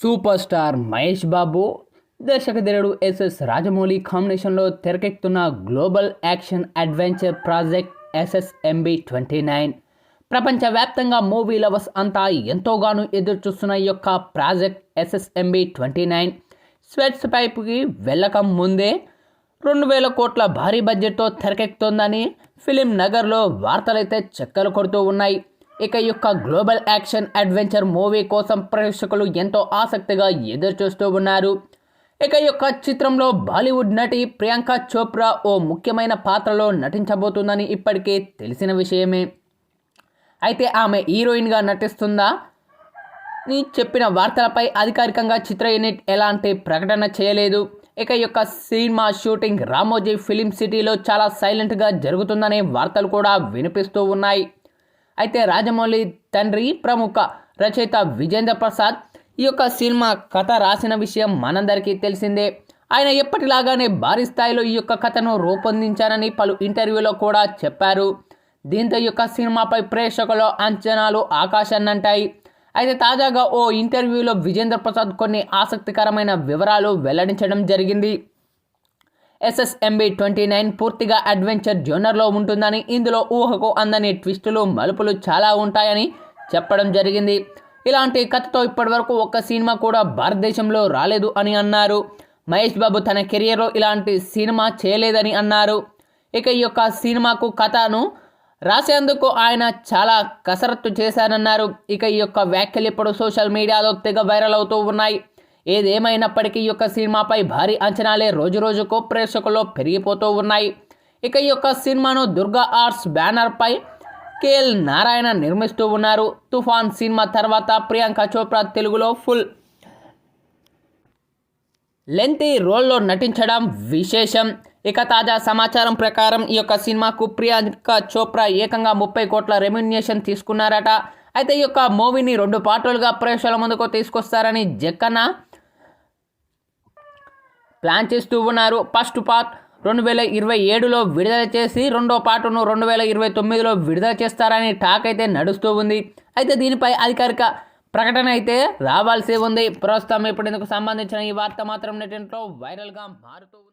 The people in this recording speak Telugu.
సూపర్ స్టార్ మహేష్ బాబు దర్శకధీరుడు ఎస్ఎస్ రాజమౌళి కాంబినేషన్లో తెరకెక్కుతున్న global action adventure project SSMB twenty nine. ప్రపంచవ్యాప్తంగా మూవీ లవర్స్ అంతా ఎంతోగానో ఎదురు చూస్తున్న ఈ యొక్క ప్రాజెక్ట్ ఎస్ఎస్ఎంబి ట్వంటీ నైన్. స్వెట్స్ పైపుకి వెళ్ళక ముందే రెండు వేల కోట్ల భారీ బడ్జెట్తో తెరకెక్కుతోందని ఫిలిం నగర్లో వార్తలైతే చక్కలు కొడుతూ ఉన్నాయి. ఇక యొక్క గ్లోబల్ యాక్షన్ అడ్వెంచర్ మూవీ కోసం ప్రేక్షకులు ఎంతో ఆసక్తిగా ఎదురు చూస్తూ ఉన్నారు. ఇక యొక్క చిత్రంలో బాలీవుడ్ నటి ప్రియాంక చోప్రా ఓ ముఖ్యమైన పాత్రలో నటించబోతుందని ఇప్పటికే తెలిసిన విషయమే. అయితే ఆమె హీరోయిన్గా నటిస్తుందా? అని చెప్పిన వార్తలపై అధికారికంగా చిత్ర యూనిట్ ఎలాంటి ప్రకటన చేయలేదు. ఇక యొక్క సినిమా షూటింగ్ రామోజీ ఫిలిం సిటీలో చాలా సైలెంట్గా జరుగుతుందనే వార్తలు కూడా వినిపిస్తూ ఉన్నాయి. అయితే రాజమౌళి తండ్రి ప్రముఖ రచయిత విజేంద్ర ప్రసాద్ ఈ యొక్క సినిమా కథ రాసిన విషయం మనందరికీ తెలిసిందే. ఆయన ఎప్పటిలాగానే భారీ స్థాయిలో ఈ యొక్క కథను రూపొందించారని పలు ఇంటర్వ్యూలో కూడా చెప్పారు. దీంతో ఈ యొక్క సినిమాపై ప్రేక్షకుల అంచనాలు ఆకాశాన్నంటాయి. అయితే తాజాగా ఓ ఇంటర్వ్యూలో విజేంద్ర ప్రసాద్ కొన్ని ఆసక్తికరమైన వివరాలు వెల్లడించడం జరిగింది. ఎస్ఎస్ఎంబి ట్వంటీ నైన్ పూర్తిగా అడ్వెంచర్ జోనర్లో ఉంటుందని ఇందులో ఊహకు అందని ట్విస్టులు మలుపులు చాలా ఉంటాయని చెప్పడం జరిగింది. ఇలాంటి కథతో ఇప్పటివరకు ఒక్క సినిమా కూడా భారతదేశంలో రాలేదు అని అన్నారు. మహేష్ బాబు తన కెరియర్లో ఇలాంటి సినిమా చేయలేదని అన్నారు. ఇక ఈ యొక్క సినిమాకు కథను రాసేందుకు ఆయన చాలా కసరత్తు చేశారన్నారు. ఇక ఈ యొక్క వ్యాఖ్యలు ఇప్పుడు సోషల్ మీడియాలో తెగ వైరల్ అవుతూ ఉన్నాయి. ఏదేమైనప్పటికీ ఈ యొక్క సినిమాపై భారీ అంచనాలే రోజురోజుకు ప్రేక్షకుల్లో పెరిగిపోతూ ఉన్నాయి. ఇక ఈ యొక్క సినిమాను దుర్గా ఆర్ట్స్ బ్యానర్పై కేఎల్ నారాయణ నిర్మిస్తూ ఉన్నారు. తుఫాన్ సినిమా తర్వాత ప్రియాంక చోప్రా తెలుగులో ఫుల్ లెంతీ రోల్లో నటించడం విశేషం. ఇక తాజా సమాచారం ప్రకారం ఈ యొక్క సినిమాకు ప్రియాంక చోప్రా ఏకంగా ముప్పై కోట్ల రెమ్యునేషన్ తీసుకున్నారట. అయితే ఈ యొక్క మూవీని రెండు పార్టులుగా ప్రేక్షకుల ముందుకు తీసుకొస్తారని జక్కన్న ప్లాన్ చేస్తూ ఉన్నారు. ఫస్ట్ పార్ట్ రెండు వేల ఇరవై ఏడులో విడుదల చేసి రెండో పార్టును రెండు వేల ఇరవై తొమ్మిదిలో విడుదల చేస్తారని టాక్ అయితే నడుస్తూ ఉంది. అయితే దీనిపై అధికారిక ప్రకటన అయితే రావాల్సి ఉంది. ప్రస్తుతం ఇప్పుడు ఇందుకు సంబంధించిన ఈ వార్త మాత్రం నెటింట్లో వైరల్గా మారుతూ ఉంది.